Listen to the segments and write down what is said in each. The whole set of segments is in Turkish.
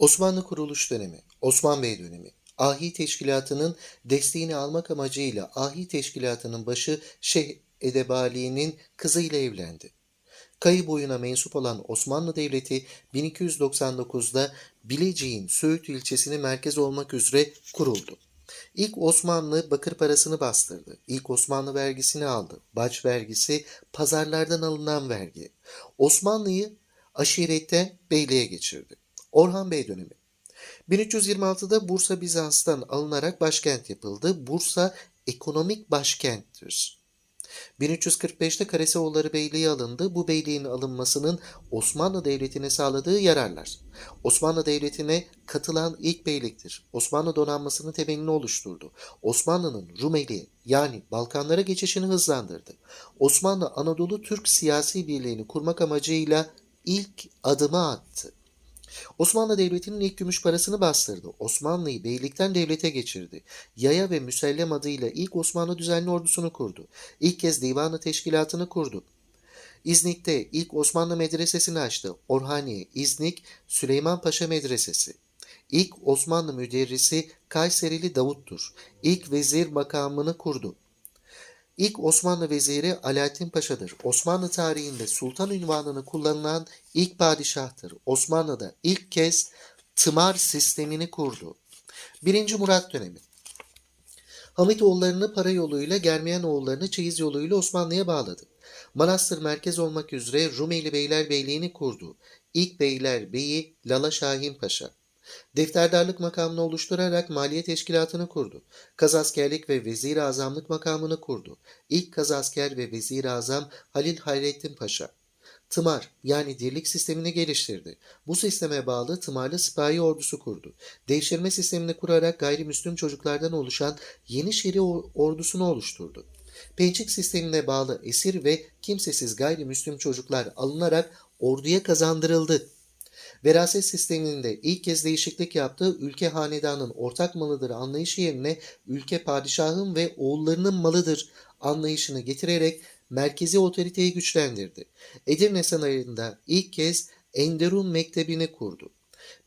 Osmanlı kuruluş dönemi, Osman Bey dönemi, Ahi Teşkilatı'nın desteğini almak amacıyla Ahi Teşkilatı'nın başı Şeyh Edebali'nin kızıyla evlendi. Kayı boyuna mensup olan Osmanlı Devleti 1299'da Bilecik'in Söğüt ilçesini merkez olmak üzere kuruldu. İlk Osmanlı bakır parasını bastırdı. İlk Osmanlı vergisini aldı. Baç vergisi pazarlardan alınan vergi. Osmanlı'yı aşiretten beyliğe geçirdi. Orhan Bey dönemi. 1326'da Bursa Bizans'tan alınarak başkent yapıldı. Bursa ekonomik başkenttir. 1345'te Karaseoğulları Beyliği alındı. Bu beyliğin alınmasının Osmanlı Devleti'ne sağladığı yararlar. Osmanlı Devleti'ne katılan ilk beyliktir. Osmanlı donanmasının temelini oluşturdu. Osmanlı'nın Rumeli yani Balkanlara geçişini hızlandırdı. Osmanlı Anadolu Türk siyasi birliğini kurmak amacıyla ilk adımı attı. Osmanlı Devleti'nin ilk gümüş parasını bastırdı. Osmanlı'yı beylikten devlete geçirdi. Yaya ve Müsellem adıyla ilk Osmanlı düzenli ordusunu kurdu. İlk kez divanı teşkilatını kurdu. İznik'te ilk Osmanlı medresesini açtı. Orhaniye, İznik, Süleyman Paşa Medresesi. İlk Osmanlı müderrisi Kayserili Davut'tur. İlk vezir makamını kurdu. İlk Osmanlı veziri Alaaddin Paşa'dır. Osmanlı tarihinde sultan ünvanını kullanılan ilk padişahtır. Osmanlı'da ilk kez tımar sistemini kurdu. 1. Murat dönemi. Hamitoğullarını para yoluyla, Germiyanoğullarını çeyiz yoluyla Osmanlı'ya bağladı. Manastır merkez olmak üzere Rumeli Beylerbeyliğini kurdu. İlk beylerbeyi Lala Şahin Paşa. Defterdarlık makamını oluşturarak maliye teşkilatını kurdu. Kazaskerlik ve vezir azamlık makamını kurdu. İlk kazasker ve vezir azam Halil Hayrettin Paşa. Tımar yani dirlik sistemini geliştirdi. Bu sisteme bağlı tımarlı sipahi ordusu kurdu. Devşirme sistemini kurarak gayrimüslim çocuklardan oluşan Yenişehir ordusunu oluşturdu. Pençik sistemine bağlı esir ve kimsesiz gayrimüslim çocuklar alınarak orduya kazandırıldı. Veraset sisteminde ilk kez değişiklik yaptığı ülke hanedanın ortak malıdır anlayışı yerine ülke padişahın ve oğullarının malıdır anlayışını getirerek merkezi otoriteyi güçlendirdi. Edirne Sarayı'nda ilk kez Enderun Mektebi'ni kurdu.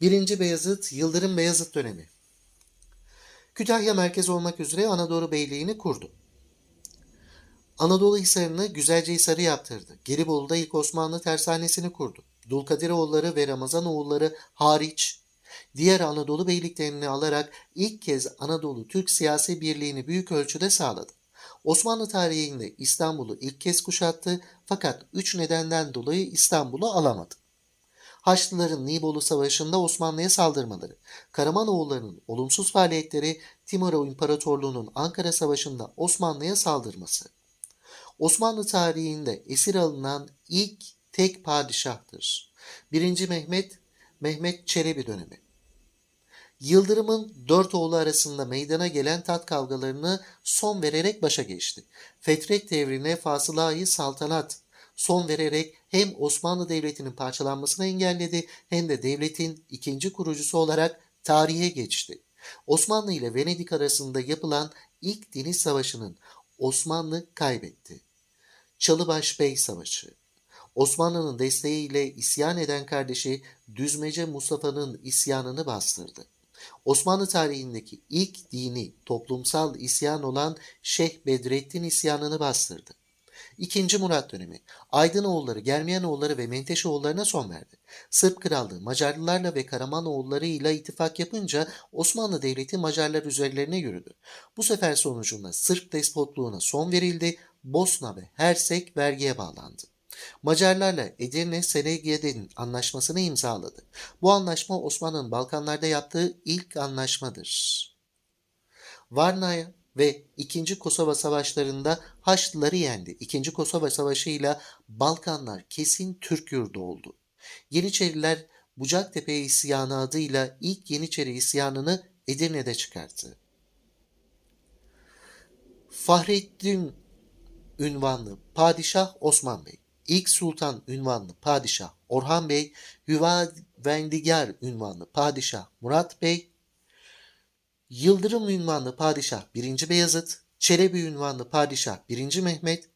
1. Beyazıt, Yıldırım Beyazıt dönemi. Kütahya merkez olmak üzere Anadolu Beyliğini kurdu. Anadolu Hisarı'nı Güzelce Hisarı yaptırdı. Gelibolu'da ilk Osmanlı tersanesini kurdu. Dulkadiroğulları ve Ramazanoğulları hariç diğer Anadolu beyliklerini alarak ilk kez Anadolu Türk siyasi birliğini büyük ölçüde sağladı. Osmanlı tarihinde İstanbul'u ilk kez kuşattı fakat üç nedenden dolayı İstanbul'u alamadı. Haçlıların Nibolu Savaşı'nda Osmanlı'ya saldırmaları, Karamanoğulları'nın olumsuz faaliyetleri, Timur İmparatorluğu'nun Ankara Savaşı'nda Osmanlı'ya saldırması. Osmanlı tarihinde esir alınan ilk tek padişahtır. 1. Mehmet, Mehmet Çelebi dönemi. Yıldırım'ın dört oğlu arasında meydana gelen tat kavgalarını son vererek başa geçti. Fetret devrine fasılayı saltanat son vererek hem Osmanlı Devleti'nin parçalanmasını engelledi hem de devletin ikinci kurucusu olarak tarihe geçti. Osmanlı ile Venedik arasında yapılan ilk deniz savaşının Osmanlı kaybetti. Çalıbaş Bey Savaşı Osmanlı'nın desteğiyle isyan eden kardeşi Düzmece Mustafa'nın isyanını bastırdı. Osmanlı tarihindeki ilk dini toplumsal isyan olan Şeyh Bedrettin isyanını bastırdı. İkinci Murat dönemi Aydınoğulları, Germiyanoğulları ve Menteşoğullarına son verdi. Sırp Krallığı Macarlılarla ve Karamanoğulları ile ittifak yapınca Osmanlı Devleti Macarlar üzerlerine yürüdü. Bu sefer sonucunda Sırp despotluğuna son verildi, Bosna ve Hersek vergiye bağlandı. Macarlarla Edirne Selegiye'nin anlaşmasını imzaladı. Bu anlaşma Osmanlı'nın Balkanlarda yaptığı ilk anlaşmadır. Varna'ya ve 2. Kosova Savaşları'nda Haçlıları yendi. 2. Kosova Savaşı ile Balkanlar kesin Türk yurdu oldu. Yeniçeriler Bucaktepe isyanı adıyla ilk Yeniçeri isyanını Edirne'de çıkarttı. Fahrettin ünvanlı Padişah Osman Bey İlk Sultan ünvanlı Padişah Orhan Bey, Hüvavendigar ünvanlı Padişah Murat Bey, Yıldırım ünvanlı Padişah 1. Beyazıt, Çelebi ünvanlı Padişah 1. Mehmet,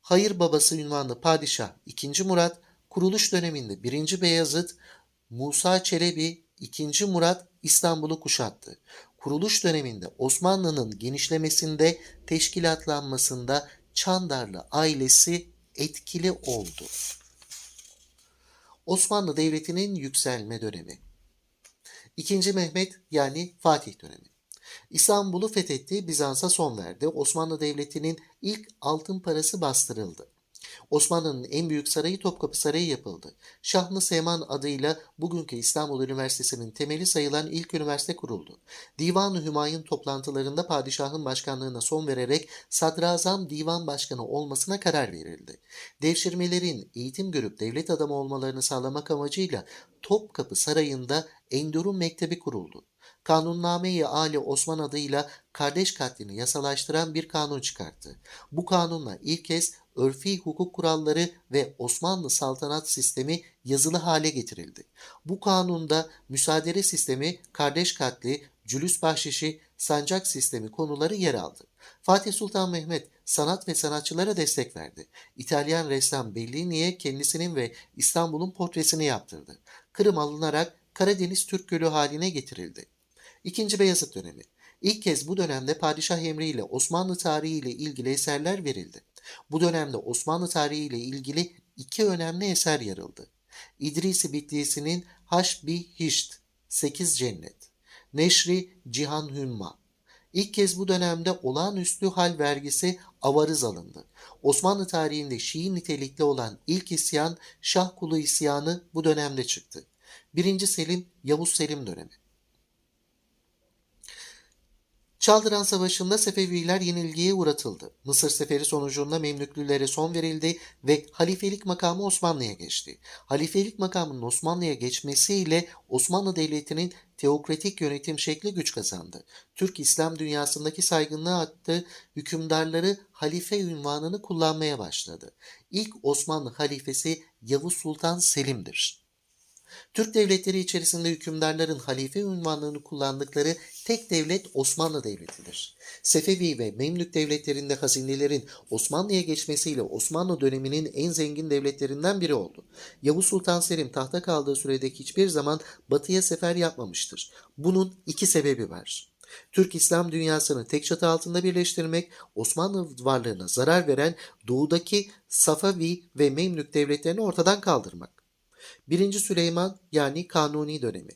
Hayır Babası ünvanlı Padişah 2. Murat, kuruluş döneminde 1. Beyazıt, Musa Çelebi II. Murat İstanbul'u kuşattı. Kuruluş döneminde Osmanlı'nın genişlemesinde, teşkilatlanmasında Çandarlı ailesi etkili oldu. Osmanlı Devleti'nin yükselme dönemi. İkinci Mehmet yani Fatih dönemi. İstanbul'u fethetti, Bizans'a son verdi. Osmanlı Devleti'nin ilk altın parası bastırıldı. Osmanlı'nın en büyük sarayı Topkapı Sarayı yapıldı. Şahlı Seyman adıyla bugünkü İstanbul Üniversitesi'nin temeli sayılan ilk üniversite kuruldu. Divan-ı Hümayun toplantılarında padişahın başkanlığına son vererek sadrazam divan başkanı olmasına karar verildi. Devşirmelerin eğitim görüp devlet adamı olmalarını sağlamak amacıyla Topkapı Sarayı'nda Endurun Mektebi kuruldu. Kanunname-i Ali Osman adıyla kardeş katlini yasalaştıran bir kanun çıkarttı. Bu kanunla ilk kez örfi hukuk kuralları ve Osmanlı saltanat sistemi yazılı hale getirildi. Bu kanunda müsaadele sistemi, kardeş katli, cülüs bahşişi, sancak sistemi konuları yer aldı. Fatih Sultan Mehmet sanat ve sanatçılara destek verdi. İtalyan ressam Bellini'ye kendisinin ve İstanbul'un portresini yaptırdı. Kırım alınarak Karadeniz Türk Gölü haline getirildi. İkinci Beyazıt dönemi. İlk kez bu dönemde padişah emriyle Osmanlı tarihi ile ilgili eserler verildi. Bu dönemde Osmanlı tarihi ile ilgili iki önemli eser yarıldı. İdrisi Bitlisi'nin Haşbi Hişt, Sekiz Cennet, Neşri Cihan Hümma. İlk kez bu dönemde olağanüstü hal vergisi avarız alındı. Osmanlı tarihinde Şii nitelikli olan ilk isyan Şah Kulu isyanı bu dönemde çıktı. 1. Selim Yavuz Selim dönemi. Çaldıran Savaşı'nda Sefeviler yenilgiye uğratıldı. Mısır seferi sonucunda Memlüklülere son verildi ve halifelik makamı Osmanlı'ya geçti. Halifelik makamının Osmanlı'ya geçmesiyle Osmanlı Devleti'nin teokratik yönetim şekli güç kazandı. Türk İslam dünyasındaki saygınlığı arttı, hükümdarları halife ünvanını kullanmaya başladı. İlk Osmanlı halifesi Yavuz Sultan Selim'dir. Türk devletleri içerisinde hükümdarların halife ünvanını kullandıkları tek devlet Osmanlı Devleti'dir. Sefevi ve Memlük devletlerinde hazinelerin Osmanlı'ya geçmesiyle Osmanlı döneminin en zengin devletlerinden biri oldu. Yavuz Sultan Selim tahta kaldığı süredeki hiçbir zaman batıya sefer yapmamıştır. Bunun iki sebebi var. Türk İslam dünyasını tek çatı altında birleştirmek, Osmanlı varlığına zarar veren doğudaki Safavi ve Memlük devletlerini ortadan kaldırmak. 1. Süleyman yani Kanuni dönemi.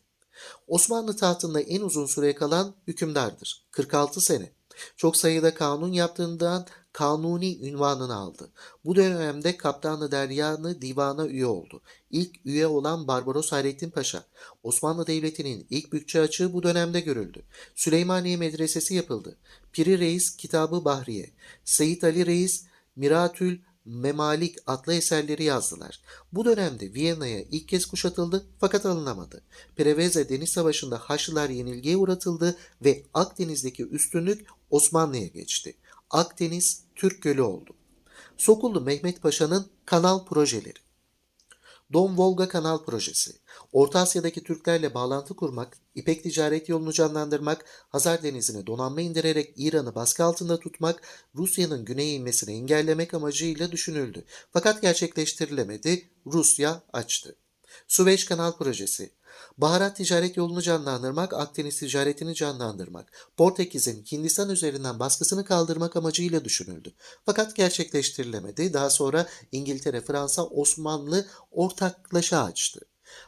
Osmanlı tahtında en uzun süre kalan hükümdardır. 46 sene. Çok sayıda kanun yaptığından Kanuni ünvanını aldı. Bu dönemde Kaptanı Derya'nı divana üye oldu. İlk üye olan Barbaros Hayrettin Paşa. Osmanlı Devleti'nin ilk bütçe açığı bu dönemde görüldü. Süleymaniye Medresesi yapıldı. Piri Reis Kitabı Bahriye. Seyit Ali Reis Miratül Memalik adlı eserleri yazdılar. Bu dönemde Viyana'ya ilk kez kuşatıldı fakat alınamadı. Preveze Deniz Savaşı'nda Haçlılar yenilgiye uğratıldı ve Akdeniz'deki üstünlük Osmanlı'ya geçti. Akdeniz Türk Gölü oldu. Sokullu Mehmet Paşa'nın kanal projeleri. Don Volga Kanal Projesi, Orta Asya'daki Türklerle bağlantı kurmak, İpek ticaret yolunu canlandırmak, Hazar Denizi'ne donanma indirerek İran'ı baskı altında tutmak, Rusya'nın güneye inmesini engellemek amacıyla düşünüldü. Fakat gerçekleştirilemedi, Rusya açtı. Süveyş Kanal Projesi, Baharat ticaret yolunu canlandırmak, Akdeniz ticaretini canlandırmak, Portekiz'in Hindistan üzerinden baskısını kaldırmak amacıyla düşünüldü. Fakat gerçekleştirilemedi. Daha sonra İngiltere, Fransa, Osmanlı ortaklaşa açtı.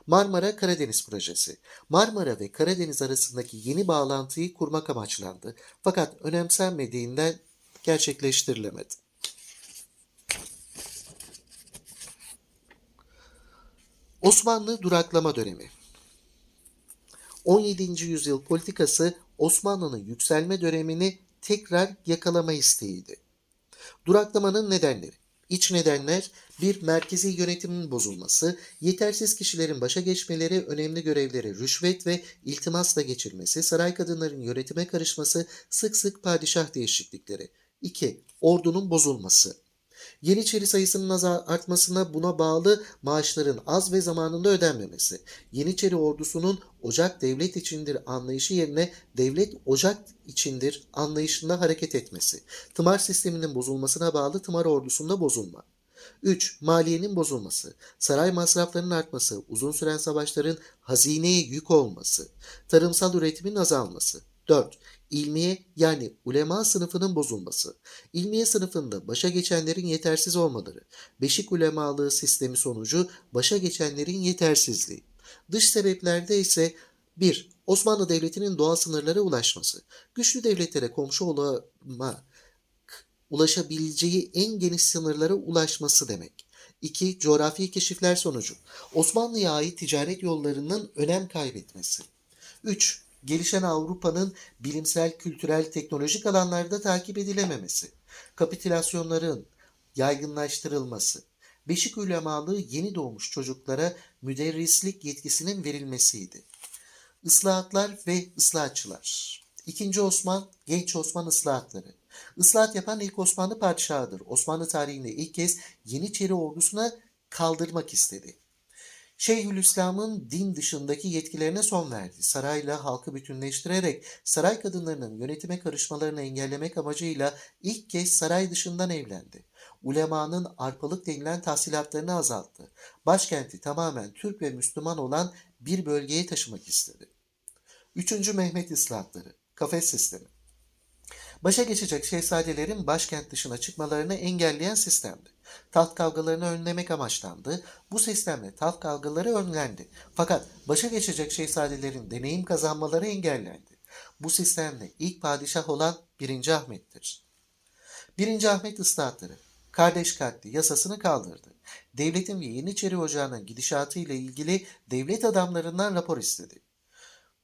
Marmara Karadeniz Projesi. Marmara ve Karadeniz arasındaki yeni bağlantıyı kurmak amaçlandı. Fakat önemsenmediğinden gerçekleştirilemedi. Osmanlı duraklama dönemi 17. yüzyıl politikası Osmanlı'nın yükselme dönemini tekrar yakalama isteğiydi. Duraklamanın nedenleri İç nedenler bir merkezi yönetimin bozulması, yetersiz kişilerin başa geçmeleri, önemli görevleri rüşvet ve iltimasla geçirmesi, saray kadınların yönetime karışması, sık sık padişah değişiklikleri. 2. Ordunun bozulması. Yeniçeri sayısının artmasına buna bağlı maaşların az ve zamanında ödenmemesi. Yeniçeri ordusunun ocak devlet içindir anlayışı yerine devlet ocak içindir anlayışında hareket etmesi. Tımar sisteminin bozulmasına bağlı tımar ordusunda bozulma. 3. Maliyenin bozulması, saray masraflarının artması, uzun süren savaşların hazineye yük olması, tarımsal üretimin azalması. 4. İlmiye yani ulema sınıfının bozulması. İlmiye sınıfında başa geçenlerin yetersiz olmaları. Beşik ulemalığı sistemi sonucu başa geçenlerin yetersizliği. Dış sebeplerde ise 1. Osmanlı Devleti'nin doğal sınırlara ulaşması. Güçlü devletlere komşu olma, ulaşabileceği en geniş sınırlara ulaşması demek. 2. Coğrafi keşifler sonucu. Osmanlı'ya ait ticaret yollarının önem kaybetmesi. 3. Gelişen Avrupa'nın bilimsel, kültürel, teknolojik alanlarda takip edilememesi. Kapitülasyonların yaygınlaştırılması. Beşik ulemalığı yeni doğmuş çocuklara müderrislik yetkisinin verilmesiydi. Islahatlar ve ıslahatçılar. İkinci Osman, Genç Osman ıslahatları. Islahat yapan ilk Osmanlı padişahıdır. Osmanlı tarihinde ilk kez Yeniçeri ordusuna kaldırmak istedi. Şeyhülislam'ın din dışındaki yetkilerine son verdi. Sarayla halkı bütünleştirerek saray kadınlarının yönetime karışmalarını engellemek amacıyla ilk kez saray dışından evlendi. Ulemanın arpalık denilen tahsilatlarını azalttı. Başkenti tamamen Türk ve Müslüman olan bir bölgeye taşımak istedi. 3. Mehmet ıslahatları, kafes sistemi. Başa geçecek şehzadelerin başkent dışına çıkmalarını engelleyen sistemdi. Taht kavgalarını önlemek amaçlandı. Bu sistemle taht kavgaları önlendi. Fakat başa geçecek şehzadelerin deneyim kazanmaları engellendi. Bu sistemle ilk padişah olan 1. Ahmet'tir. 1. Ahmet ıslahatları, kardeş katli yasasını kaldırdı. Devletin ve Yeniçeri Ocağı'nın gidişatı ile ilgili devlet adamlarından rapor istedi.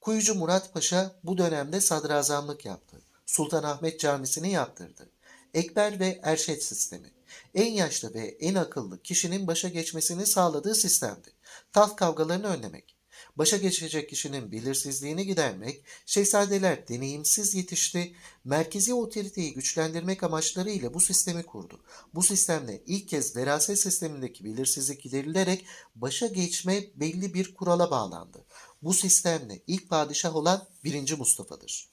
Kuyucu Murat Paşa bu dönemde sadrazamlık yaptı. Sultanahmet Camisi'ni yaptırdı. Ekber ve Erşet sistemi. En yaşlı ve en akıllı kişinin başa geçmesini sağladığı sistemdi. Taht kavgalarını önlemek. Başa geçecek kişinin belirsizliğini gidermek, şehzadeler deneyimsiz yetişti, merkezi otoriteyi güçlendirmek amaçlarıyla bu sistemi kurdu. Bu sistemle ilk kez veraset sistemindeki belirsizlik giderilerek başa geçme belli bir kurala bağlandı. Bu sistemle ilk padişah olan 1. Mustafa'dır.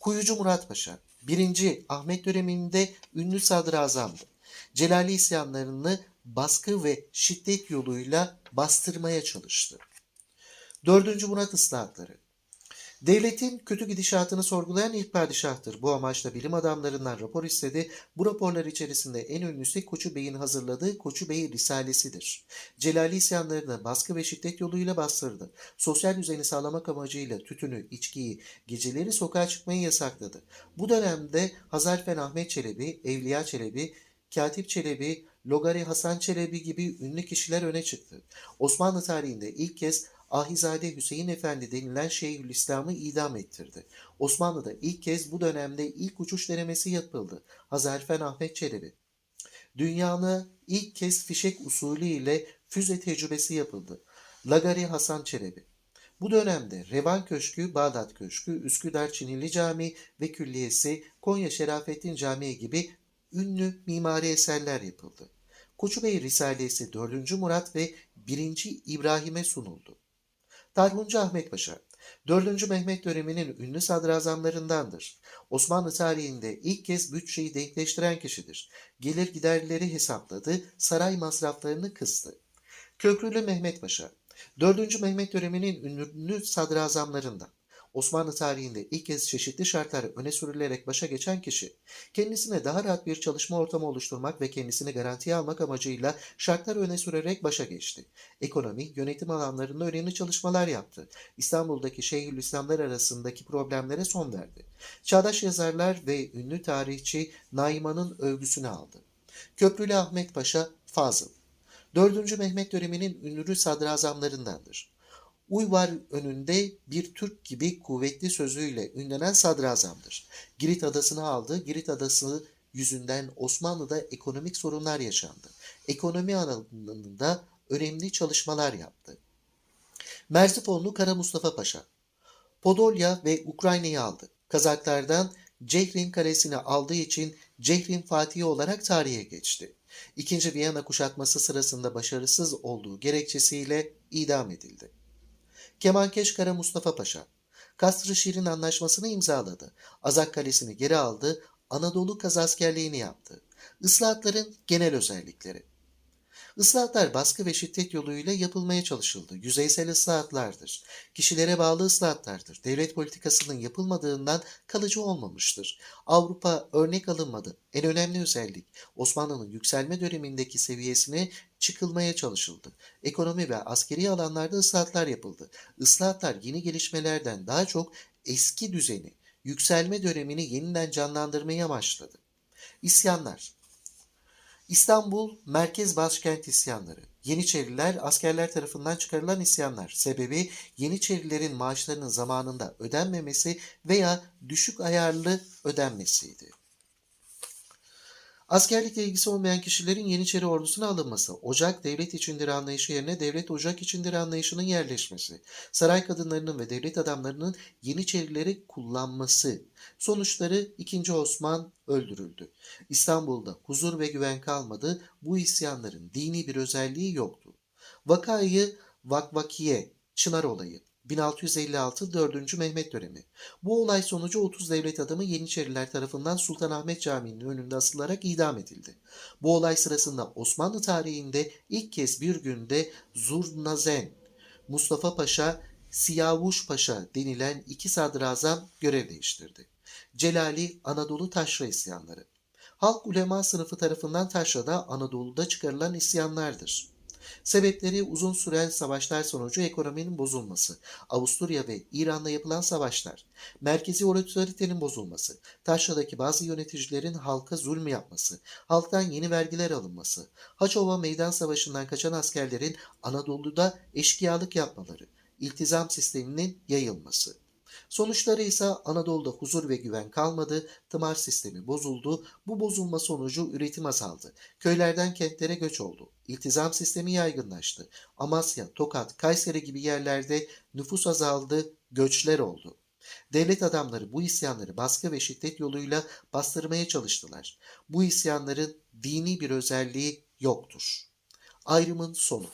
Kuyucu Murat Paşa, 1. Ahmet döneminde ünlü sadrazamdı. Celali isyanlarını baskı ve şiddet yoluyla bastırmaya çalıştı. 4. Murat ıslahatları Devletin kötü gidişatını sorgulayan ilk padişahtır. Bu amaçla bilim adamlarından rapor istedi. Bu raporlar içerisinde en ünlüsü Koçu Bey'in hazırladığı Koçu Bey Risalesidir. Celali isyanlarını baskı ve şiddet yoluyla bastırdı. Sosyal düzeni sağlamak amacıyla tütünü, içkiyi, geceleri sokağa çıkmayı yasakladı. Bu dönemde Hazarfen Ahmet Çelebi, Evliya Çelebi, Katip Çelebi, Logari Hasan Çelebi gibi ünlü kişiler öne çıktı. Osmanlı tarihinde ilk kez Ahizade Hüseyin Efendi denilen Şeyhülislam'ı idam ettirdi. Osmanlı'da ilk kez bu dönemde ilk uçuş denemesi yapıldı. Hazarfen Ahmet Çelebi. Dünyana ilk kez fişek usulü ile füze tecrübesi yapıldı. Lagari Hasan Çelebi. Bu dönemde Revan Köşkü, Bağdat Köşkü, Üsküdar Çinili Camii ve Külliyesi, Konya Şerafettin Camii gibi ünlü mimari eserler yapıldı. Koçubey Risalesi 4. Murat ve 1. İbrahim'e sunuldu. Tarhuncu Ahmet Paşa, 4. Mehmet döneminin ünlü sadrazamlarındandır. Osmanlı tarihinde ilk kez bütçeyi denkleştiren kişidir. Gelir giderleri hesapladı, saray masraflarını kıstı. Köprülü Mehmet Paşa, 4. Mehmet döneminin ünlü sadrazamlarından. Osmanlı tarihinde ilk kez çeşitli şartlar öne sürülerek başa geçen kişi, kendisine daha rahat bir çalışma ortamı oluşturmak ve kendisini garantiye almak amacıyla şartlar öne sürerek başa geçti. Ekonomi, yönetim alanlarında önemli çalışmalar yaptı. İstanbul'daki Şeyhülislamlar arasındaki problemlere son verdi. Çağdaş yazarlar ve ünlü tarihçi Naiman'ın övgüsünü aldı. Köprülü Ahmet Paşa Fazıl 4. Mehmet döneminin ünlü sadrazamlarındandır. Uy var önünde bir Türk gibi kuvvetli sözüyle ünlenen sadrazamdır. Girit adasını aldı. Girit adası yüzünden Osmanlı'da ekonomik sorunlar yaşandı. Ekonomi alanında önemli çalışmalar yaptı. Merzifonlu Kara Mustafa Paşa Podolya ve Ukrayna'yı aldı. Kazaklardan Cehrin kalesini aldığı için Cehrin Fatihi olarak tarihe geçti. İkinci Viyana kuşatması sırasında başarısız olduğu gerekçesiyle idam edildi. Kemankeş Kara Mustafa Paşa, Kasr-ı Şirin anlaşmasını imzaladı. Azak Kalesi'ni geri aldı, Anadolu kazaskerliğini yaptı. Islahatların genel özellikleri. Islahatlar baskı ve şiddet yoluyla yapılmaya çalışıldı. Yüzeysel ıslahatlardır. Kişilere bağlı ıslahatlardır. Devlet politikasının yapılmadığından kalıcı olmamıştır. Avrupa örnek alınmadı. En önemli özellik Osmanlı'nın yükselme dönemindeki seviyesine çıkılmaya çalışıldı. Ekonomi ve askeri alanlarda ıslahatlar yapıldı. Islahatlar yeni gelişmelerden daha çok eski düzeni, yükselme dönemini yeniden canlandırmaya amaçladı. İsyanlar İstanbul Merkez Başkent isyanları. Yeniçeriler askerler tarafından çıkarılan isyanlar. Sebebi Yeniçerilerin maaşlarının zamanında ödenmemesi veya düşük ayarlı ödenmesiydi. Askerlikle ilgisi olmayan kişilerin Yeniçeri ordusuna alınması, ocak devlet içindir anlayışı yerine devlet ocak içindir anlayışının yerleşmesi, saray kadınlarının ve devlet adamlarının Yeniçerileri kullanması, sonuçları 2. Osman öldürüldü. İstanbul'da huzur ve güven kalmadı, bu isyanların dini bir özelliği yoktu. Vakayı Vakvakiye, Çınar olayı, 1656 4. Mehmet dönemi. Bu olay sonucu 30 devlet adamı Yeniçeriler tarafından Sultanahmet Camii'nin önünde asılarak idam edildi. Bu olay sırasında Osmanlı tarihinde ilk kez bir günde Zurnazen, Mustafa Paşa, Siyavuş Paşa denilen iki sadrazam görev değiştirdi. Celali Anadolu Taşra isyanları. Halk ulema sınıfı tarafından Taşra'da Anadolu'da çıkarılan isyanlardır. Sebepleri uzun süren savaşlar sonucu ekonominin bozulması, Avusturya ve İran'la yapılan savaşlar, merkezi otoritenin bozulması, Taşra'daki bazı yöneticilerin halka zulüm yapması, halktan yeni vergiler alınması, Haçova Meydan Savaşı'ndan kaçan askerlerin Anadolu'da eşkıyalık yapmaları, iltizam sisteminin yayılması. Sonuçları ise Anadolu'da huzur ve güven kalmadı, tımar sistemi bozuldu, bu bozulma sonucu üretim azaldı. Köylerden kentlere göç oldu. İltizam sistemi yaygınlaştı. Amasya, Tokat, Kayseri gibi yerlerde nüfus azaldı, göçler oldu. Devlet adamları bu isyanları baskı ve şiddet yoluyla bastırmaya çalıştılar. Bu isyanların dini bir özelliği yoktur. Ayrımın sonu